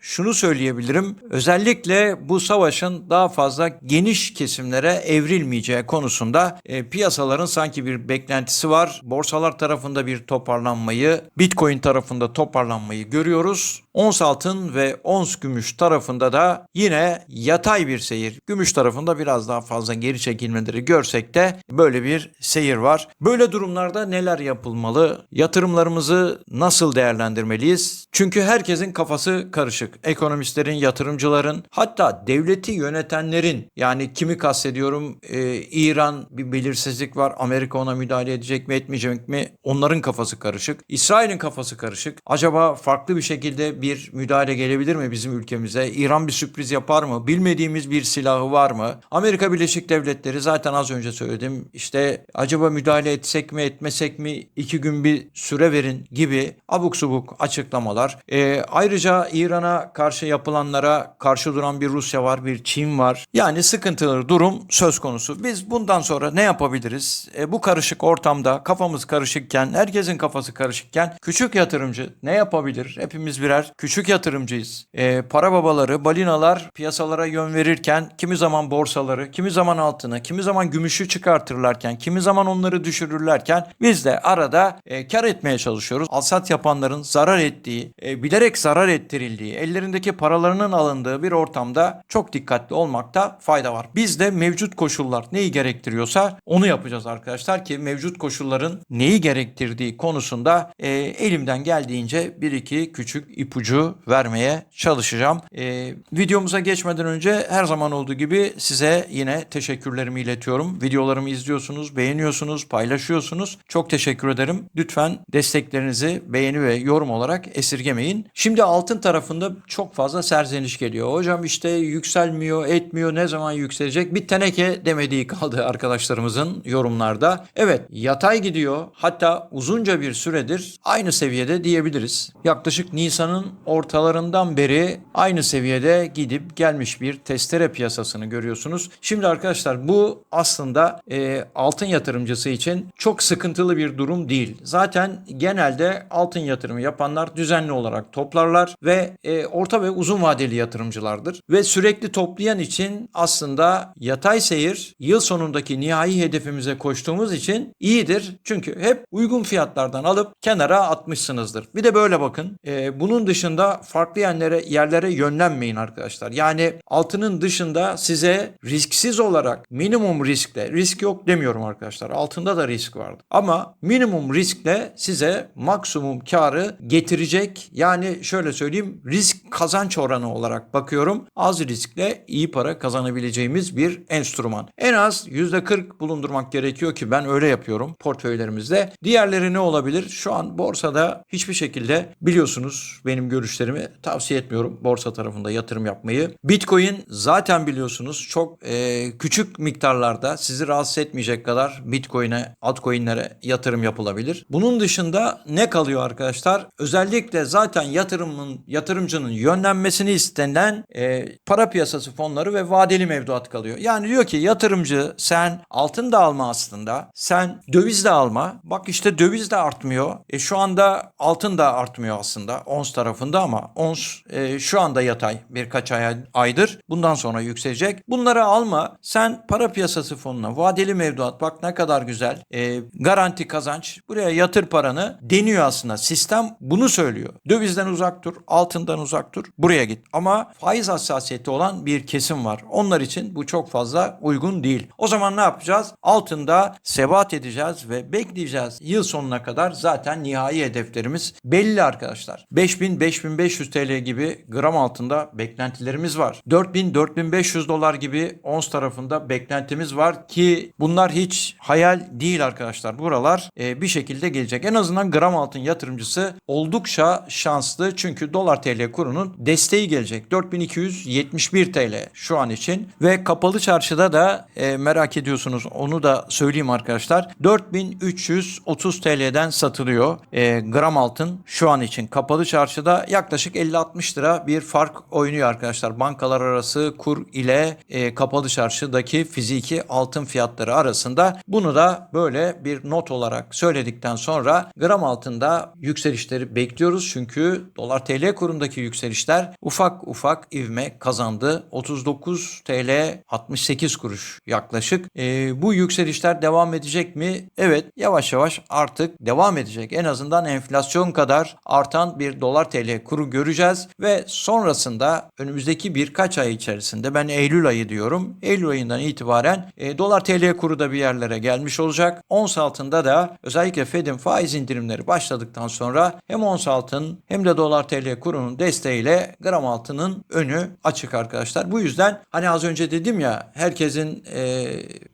şunu söyleyebilirim. Özellikle bu savaşın daha fazla geniş kesimlere evrilmeyeceği konusunda e, piyasaların sanki bir beklentisi var. Borsalar tarafında bir toparlanmayı, Bitcoin tarafında toparlanmayı görüyoruz. Ons altın ve ons gümüş tarafında da yine yatay bir seyir. Gümüş tarafında biraz daha fazla geri çekilmeleri görsek de böyle bir seyir var. Böyle durumlarda neler yapılmalı? Yatırımlarımızı nasıl değerlendirmeliyiz? Çünkü herkesin kafası karışık. Ekonomistlerin, yatırımcıların, hatta devleti yönetenlerin yani kimi kastediyorum e, İran bir belirsizlik var. Amerika ona müdahale edecek mi etmeyecek mi? Onların kafası karışık. İsrail'in kafası karışık. Acaba farklı bir şekilde bir müdahale gelebilir mi bizim ülkemize? İran bir sürpriz yapar mı? Bilmediğimiz bir silahı var mı? Amerika Birleşik Devletleri zaten az önce söyledim. İşte acaba müdahale etsek mi etmesek mi? iki gün bir süre verin gibi abuk subuk açıklamalar. E, ayrıca İran'a karşı yapılanlara karşı duran bir Rusya var, bir Çin var. Yani sıkıntılı durum söz konusu. Biz bundan sonra ne yapabiliriz? E, bu karışık ortamda kafamız karışıkken, herkesin kafası karışıkken küçük yatırımcı ne yapabilir? Hepimiz birer küçük yatırımcıyız. E, para babaları, balinalar piyasalara yön verirken kimi zaman borsaları, kimi zaman altını, kimi zaman gümüşü çıkartırlarken, kimi zaman onları düşürürlerken biz de arada e, kar etmeye çalışıyoruz. Alsat yapanların zarar ettiği, e, bilerek zarar ettirildiği, ellerindeki paralarının alındığı bir ortamda çok dikkatli olmakta fayda var. Biz de mevcut koşullar neyi gerektiriyorsa onu yapacağız arkadaşlar ki mevcut koşulların neyi gerektirdiği konusunda e, elimden geldiğince bir iki küçük ipucu vermeye çalışacağım. E, videomuza geçmeden önce her zaman olduğu gibi size yine teşekkürlerimi iletiyorum. Videolarımı izliyorsunuz, beğeniyorsunuz, paylaşıyorsunuz. Çok teşekkür ederim. Lütfen desteklerinizi beğeni ve yorum olarak esirgemeyin. Şimdi altın tarafında çok fazla serzeniş geliyor. Hocam işte yükselmiyor, etmiyor, ne zaman yükselecek? Bir teneke demediği kaldı arkadaşlarımızın yorumlarda. Evet, yatay gidiyor. Hatta uzunca bir süredir aynı seviyede diyebiliriz. Yaklaşık Nisan'ın ortalarından beri aynı seviyede gidip gelmiş bir testere piyasasını görüyorsunuz. Şimdi arkadaşlar bu aslında e, altın yatırımcısı için çok sıkıntılı bir durum değil. Zaten genelde altın yatırımı yapanlar düzenli olarak toplarlar ve e, orta ve uzun vadeli yatırımcılardır. Ve sürekli toplayan için aslında yatay seyir yıl sonundaki nihai hedefimize koştuğumuz için iyidir. Çünkü hep uygun fiyatlardan alıp kenara atmışsınızdır. Bir de böyle bakın. E, bunun dışında farklı yerlere yerlere yönlenmeyin arkadaşlar. Yani altının dışında size risksiz olarak minimum riskle risk yok demiyorum arkadaşlar. Altında da risk vardı. Ama minimum riskle size maksimum karı getirecek. Yani şöyle söyleyeyim risk kazanç oranı olarak bakıyorum. Az riskle iyi para kazanabileceğimiz bir enstrüman. En az %40 bulundurmak gerekiyor ki ben öyle yapıyorum portföylerimizde. Diğerleri ne olabilir? Şu an borsada hiçbir şekilde biliyorsunuz benim görüşlerimi tavsiye etmiyorum borsa tarafında yatırım yapmayı. Bitcoin zaten biliyorsunuz çok e, küçük miktarlarda sizi rahatsız etmeyecek kadar Bitcoin'e, altcoin'lere yatırım yapılabilir. Bunun dışında ne kalıyor arkadaşlar? Özellikle zaten yatırımın yatırımcının yönlenmesini istenilen e, para piyasası fonları ve vadeli mevduat kalıyor. Yani diyor ki yatırımcı sen altın da alma aslında. Sen döviz de alma. Bak işte döviz de artmıyor. E şu anda altın da artmıyor aslında ons tarafında ama ons e, şu anda yatay birkaç ay, aydır. Bundan sonra yükselecek. Bunları alma. Sen para piyasası fonuna vadeli mevduat bak ne kadar güzel. E, garanti kazanç. Buraya yatır paranı deniyor aslında. Sistem bunu söylüyor. Dövizden uzak dur, altından uzak dur. Buraya git. Ama faiz hassasiyeti olan bir kesim var. Onlar için bu çok fazla uygun değil. O zaman ne yapacağız? Altında sebat edeceğiz ve bekleyeceğiz. Yıl sonuna kadar zaten nihai hedeflerimiz belli arkadaşlar. 5000-5500 TL gibi gram altında beklentilerimiz var. 4000-4500 dolar gibi ons tarafında beklentimiz var ki bunlar hiç hayal değil arkadaşlar. Buralar e, bir şekilde gelecek. En azından gram altın yatırımcısı oldukça şanslı çünkü dolar TL kurunun desteği gelecek. 4271 TL şu an için ve kapalı çarşıda da e, merak ediyorsunuz onu da söyleyeyim arkadaşlar. 4330 TL'den satılıyor e, gram altın şu an için. Kapalı çarşıda yaklaşık 50-60 lira bir fark oynuyor arkadaşlar. Bankalar arası kur ile e, kapalı çarşıdaki fiziki altın fiyatları arasında. Bunu da böyle bir not olarak söyledikten sonra gram altında yükselişleri bekliyoruz. Çünkü dolar TL kurundaki yükselişler ufak ufak ivme kazandı. 39 TL 68 kuruş yaklaşık. Ee, bu yükselişler devam edecek mi? Evet yavaş yavaş artık devam edecek. En azından enflasyon kadar artan bir dolar TL kuru göreceğiz ve sonrasında önümüzdeki birkaç ay içerisinde ben Eylül ayı diyorum. Eylül ayından itibaren e, dolar TL kuru da bir yerlere gelmiş olacak. Ons altında da özellikle Fed'in faiz indirimleri başladıktan sonra hem ons altın hem de dolar TL kurunun desteğiyle gram altının önü açık arkadaşlar. Bu yüzden hani az önce dedim ya herkesin e,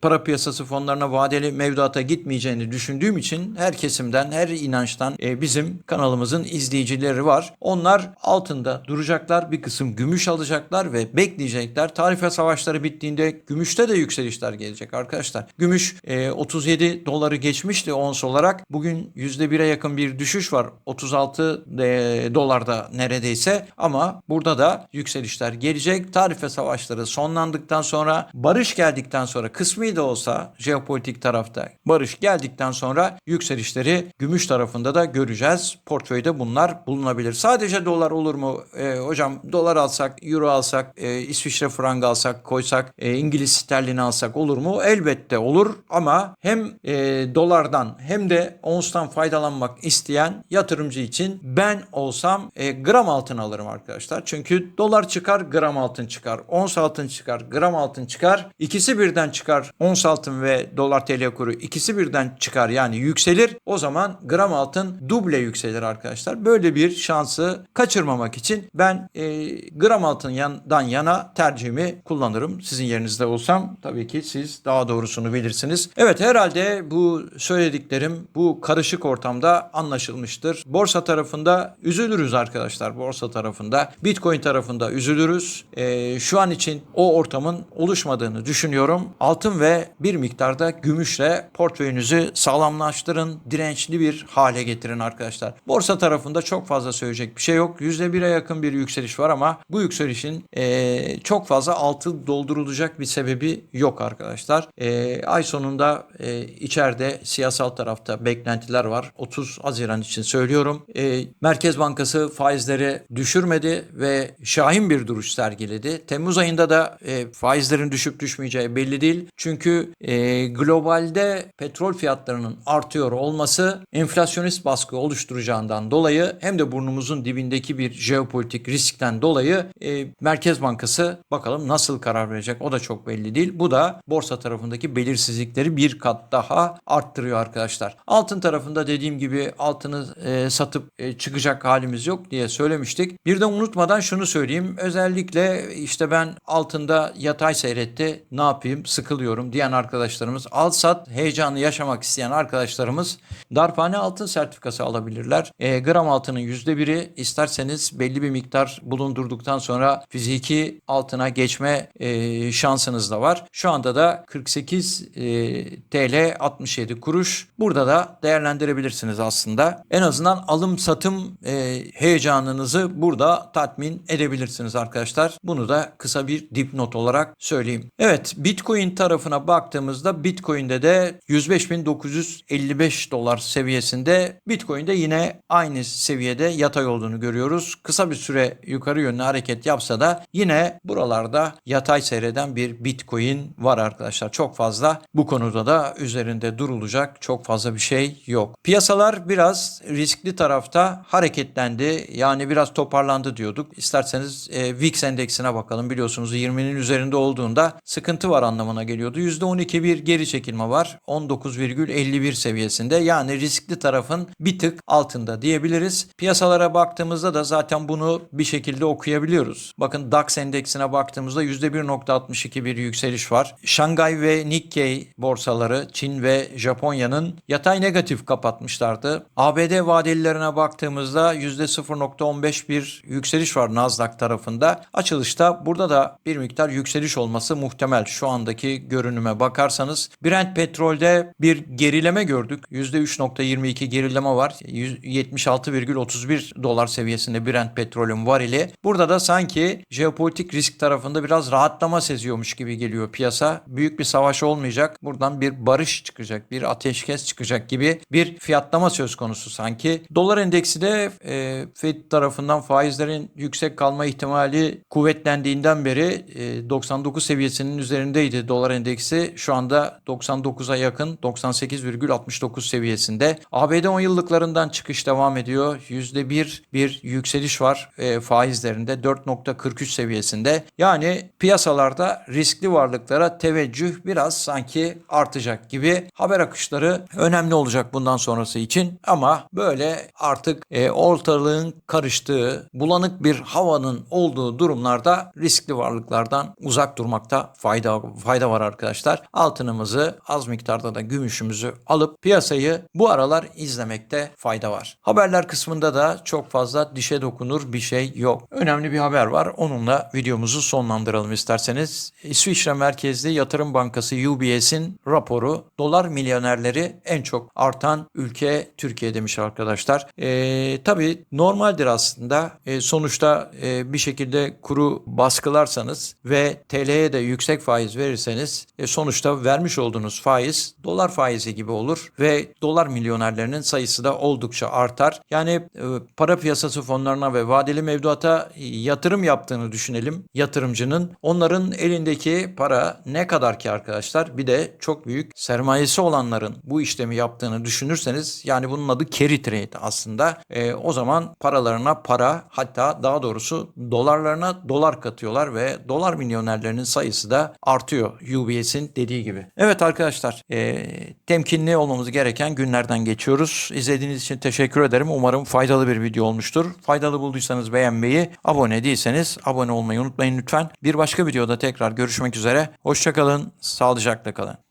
para piyasası fonlarına vadeli mevduata gitmeyeceğini düşündüğüm için her kesimden her inançtan e, bizim kanalımızın izleyicileri var. Onlar altında duracaklar bir kısım gümüş alacaklar ve bekleyecekler. Tarife savaşları bittiğinde gümüşte de yükselişler gelecek arkadaşlar. Gümüş e, 37 doları geçmişti ons olarak. Bugün %1'e yakın bir düşüş var. 36 e, dolarda neredeyse ama burada da yükselişler gelecek. Tarife savaşları sonlandıktan sonra barış geldikten sonra kısmi de olsa jeopolitik tarafta barış geldikten sonra yükselişleri gümüş tarafında da göreceğiz. Portföyde bunlar bulunabilir. Sadece dolar olur mu? E, hocam dolar alsak, euro alsak, e, İsviçre frangı alsak, koysak, e, İngiliz sterlini alsak olur mu? Elbette olur ama hem e, dolardan hem de onstan faydalanmak isteyen yatırımcı için ben olsam e, gram altın alırım arkadaşlar. Çünkü dolar çıkar, gram altın çıkar. Ons altın çıkar, gram altın çıkar. İkisi birden çıkar. Ons altın ve dolar TL kuru ikisi birden çıkar yani yükselir. O zaman gram altın duble yükselir arkadaşlar. Böyle bir şansı kaçırmamak için ben e, gram altın yandan yana tercihimi kullanırım. Sizin yerinizde olsam tabii ki siz daha doğrusunu bilirsiniz. Evet herhalde bu söylediklerim bu karışık ortamda anlaşılmıştır. Borsa tarafında üzülürüz arkadaşlar. Borsa tarafında, Bitcoin tarafında üzülürüz. E, şu an için o ortamın oluşmadığını düşünüyorum. Altın ve bir miktarda gümüşle portföyünüzü sağlamlaştırın, dirençli bir hale getirin arkadaşlar. Borsa tarafında çok fazla söyleyecek bir şey yok. %1'e yakın bir yükseliş var ama bu yükselişin e, çok fazla altı doldurulacak bir sebebi yok arkadaşlar. E, ay sonunda e, içeride siyasal tarafta beklentiler var. 30 Haziran için söylüyorum. E, Merkez Bankası faizleri düşürmedi ve şahin bir duruş sergiledi. Temmuz ayında da e, faizlerin düşüp düşmeyeceği belli değil. Çünkü e, globalde petrol fiyatlarının artıyor olması enflasyonist baskı oluşturacağından dolayı hem de burnumuzun dibindeki bir jeopolitik riskten dolayı e, Merkez Bankası bakalım nasıl karar verecek o da çok belli değil. Bu da borsa tarafındaki belirsizlikleri bir kat daha arttırıyor arkadaşlar. Altın tarafında dediğim gibi altını e, satıp e, çıkacak halimiz yok diye söylemiştik. Bir de unutmadan şunu söyleyeyim. Özellikle işte ben altında yatay seyretti ne yapayım sıkılıyorum diyen arkadaşlarımız al sat heyecanı yaşamak isteyen arkadaşlarımız darphane altın sertifikası alabilirler. E, gram altının yüzde isterseniz belli bir miktar bulundurduktan sonra fiziki altına geçme e, şansınız da var. Şu anda da 48 e, TL 67 kuruş. Burada da değerlendirebilirsiniz aslında. En azından alım satım e, heyecanınızı burada tatmin edebilirsiniz arkadaşlar. Bunu da kısa bir dipnot olarak söyleyeyim. Evet Bitcoin tarafına baktığımızda Bitcoin'de de 105.955 dolar seviyesinde Bitcoin'de yine aynı seviyede yatay olduğunu görüyoruz. Kısa bir süre yukarı yönlü hareket yapsa da yine buralarda yatay seyreden bir Bitcoin var arkadaşlar. Çok fazla bu konuda da üzerinde durulacak çok fazla bir şey yok. Piyasalar biraz riskli tarafta hareketlendi. Yani biraz toparlandı diyorduk. İsterseniz e, VIX endeksine bakalım. Biliyorsunuz 20'nin üzerinde olduğunda sıkıntı var anlamına geliyordu. %12 bir geri çekilme var. 19,51 seviyesinde. Yani riskli tarafın bir tık altında diyebiliriz. Piyasalara baktığımızda da zaten bunu bir şekilde okuyabiliyoruz. Bakın DAX endeksine baktığımızda %1.62 bir yükseliş var. Şangay ve Nikkei borsaları Çin ve Japonya'nın yatay negatif kapatmışlardı. ABD vadelilerine baktığımızda %0.15 bir yükseliş var Nasdaq tarafında. Açılışta burada da bir miktar yükseliş olması muhtemel. Şu andaki görünüme bakarsanız Brent petrolde bir gerileme gördük. %3.22 gerileme var. 76,31 dolar seviyesinde Brent petrolün varili. Burada da sanki jeopolitik risk tarafında biraz rahatlama seziyormuş gibi geliyor piyasa. Büyük bir savaş olmayacak. Buradan bir barış çıkacak, bir ateşkes çıkacak gibi bir fiyatlama söz konusu sanki. Dolar endeksi de e, Fed tarafından faizlerin yüksek kalma ihtimali kuvvetlendiğinden beri e, 99 seviyesinin üzerindeydi dolar endeksi. Şu anda 99'a yakın 98,69 seviyesinde. ABD 10 yıllıklarından çıkış devam ediyor. %1 bir yükseliş var e, faizlerinde 4.43 seviyesinde. Yani piyasalarda riskli varlıklara teveccüh biraz sanki artacak gibi haber akışları önemli olacak bundan sonrası için ama böyle artık e, ortalığın karıştığı bulanık bir havanın olduğu durumlarda riskli varlıklardan uzak durmakta fayda fayda var arkadaşlar. Altınımızı az miktarda da gümüşümüzü alıp piyasayı bu aralar izlemekte fayda var. Haberler kısmında da çok fazla dişe dokunur bir şey yok. Önemli bir haber var. Onunla videomuzu sonlandıralım isterseniz. İsviçre merkezli yatırım bankası UBS'in raporu dolar milyonerleri en çok artan ülke Türkiye demiş arkadaşlar. Ee, tabii normaldir aslında. Ee, sonuçta e, bir şekilde kuru baskılarsanız ve TL'ye de yüksek faiz verirseniz e, sonuçta vermiş olduğunuz faiz dolar faizi gibi olur ve dolar milyonerlerinin sayısı da oldukça artar. Yani e, para piyasası fonlarına ve vadeli mevduata yatırım yaptığını düşünelim yatırımcının. Onların elindeki para ne kadar ki arkadaşlar bir de çok büyük sermayesi olanların bu işlemi yaptığını düşünürseniz yani bunun adı carry trade aslında. E, o zaman paralarına para hatta daha doğrusu dolarlarına dolar katıyorlar ve dolar milyonerlerinin sayısı da artıyor UBS'in dediği gibi. Evet arkadaşlar e, temkinli olmamız gereken günlerden geçiyoruz. İzlediğiniz için teşekkür ederim. Umarım faydalı bir video olmuştur. Faydalı bulduysanız beğenmeyi, abone değilseniz abone olmayı unutmayın lütfen. Bir başka videoda tekrar görüşmek üzere. Hoşçakalın, sağlıcakla kalın.